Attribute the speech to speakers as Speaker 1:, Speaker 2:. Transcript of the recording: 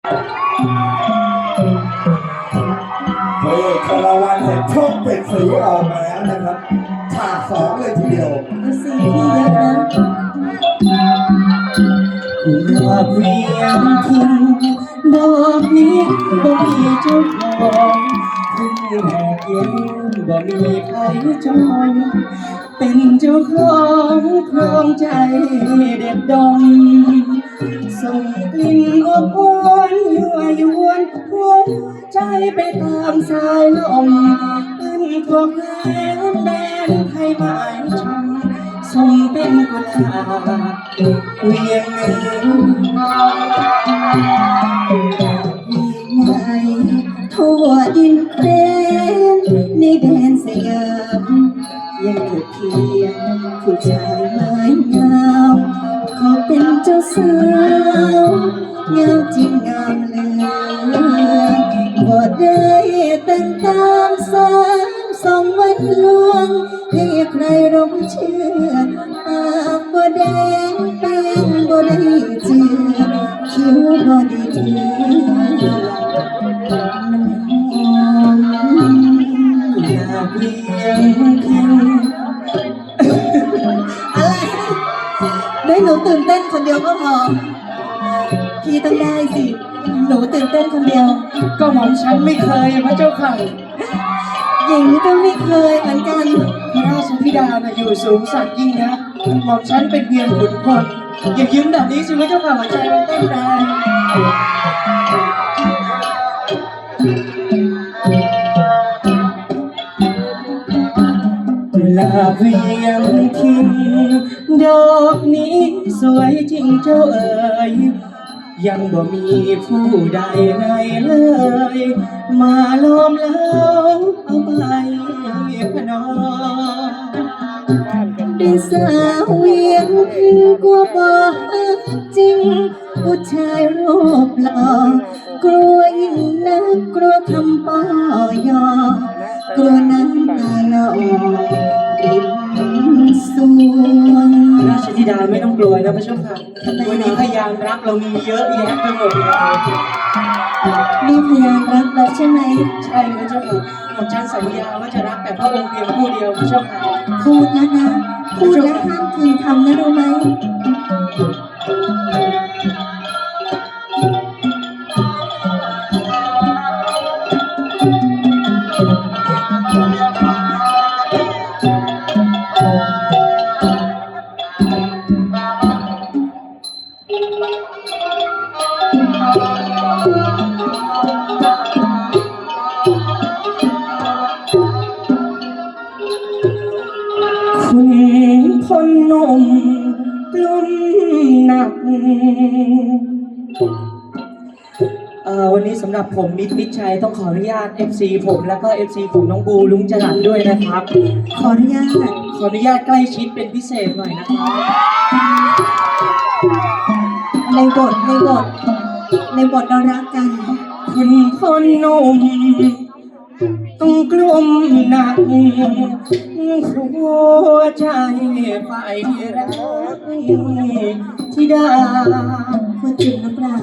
Speaker 1: เพลงคาราวานแห่งช่องเป็นสีออกมาแล้วนะครับ ฉากสองเลยทีเดียว
Speaker 2: ดูสิพี่เยอะนะ
Speaker 3: ดอกเวียงทิ้งดอกนี้บ่มีเจ้าของพึ่แหกเย็นบ่มีใครจองเป็นเจ้าของครองใจเด็ดดอง ส่งกลิ่นอบอวนยั่วยวนหัวใจไปตามสายลมเป็นพวกแรงแดนไทยหมายชมส่งเป็นกุหลาบเวียงหนึ่ง
Speaker 2: ไหนทั่วดินแดนในแดนสยามยังถูกเพียงผู้ชายไม้ สาวงามจริงงามเลยบ่ได้แต่งตามสามสองไวันลวง ให้ใครหลงเชื่อปากบ่แดงแป้งบ่ได้เจือคิ้วบ่ได้เถือ
Speaker 3: อ
Speaker 2: หนูตื่นเต้นคนเดียวก็พอ พี่ต้องได้สิ หนูตื่นเต้นคนเดียว
Speaker 3: ก็หม่อมฉันไม่เคยพระเจ้าค่ะ
Speaker 2: หญิงก็ไม่เคยเหมือนกัน
Speaker 3: พระราชธิดาน่ะอยู่สูงสักยิ่งนะหม่อมฉันเป็นเพียงขุนพลอย่ายิ้มแบบนี้สิพระเจ้าค่ะหัวใจมันเต้นแรง ลาเวียงทิ้งดอกนี้สวยจริงเจ้าเอ๋ยยังบ่มีผู้ใดในเลย มาล้อมเล้าเอาไปพนอ
Speaker 2: เป็นสาวเวียงคือกลัวบอกจริง ผู้ชายรูปหล่อกลัวยิ่งนักกลัวคำป้อยอกลัวน้ำตา
Speaker 3: นะพระเจ้าค่ะวันนี้พยานรักเรามีเยอะแยะไปหมดเลย
Speaker 2: มีพยานรักเราใช่ไหม
Speaker 3: ใช่พระเจ้าค่ะหม่อมฉันสัญญาว่าจะรักแต่พระองค์เพียงผู้เดียวพระเจ้าค่ะ
Speaker 2: พูดแล้วนะพูดแล้วห้ามคืนคำนะรู้ไหม
Speaker 3: ลุ่มหนัก เอ่อวันนี้สำหรับผมมิตรมิตรชัยต้องขออนุญาต FC ผมแล้วก็ FC ของน้องบูลุงจรัดด้วยนะครับ
Speaker 2: ขออนุญาต
Speaker 3: ขออนุญาตใกล้ชิดเป็นพิเศษหน่อยนะครับ
Speaker 2: ในบทในบทในบทเรารักกัน
Speaker 3: คุณพลหนุ่มต้อง กลุ่มหนักหัวใจไปรักที่ดา
Speaker 2: พูดจริงหรือเปล่า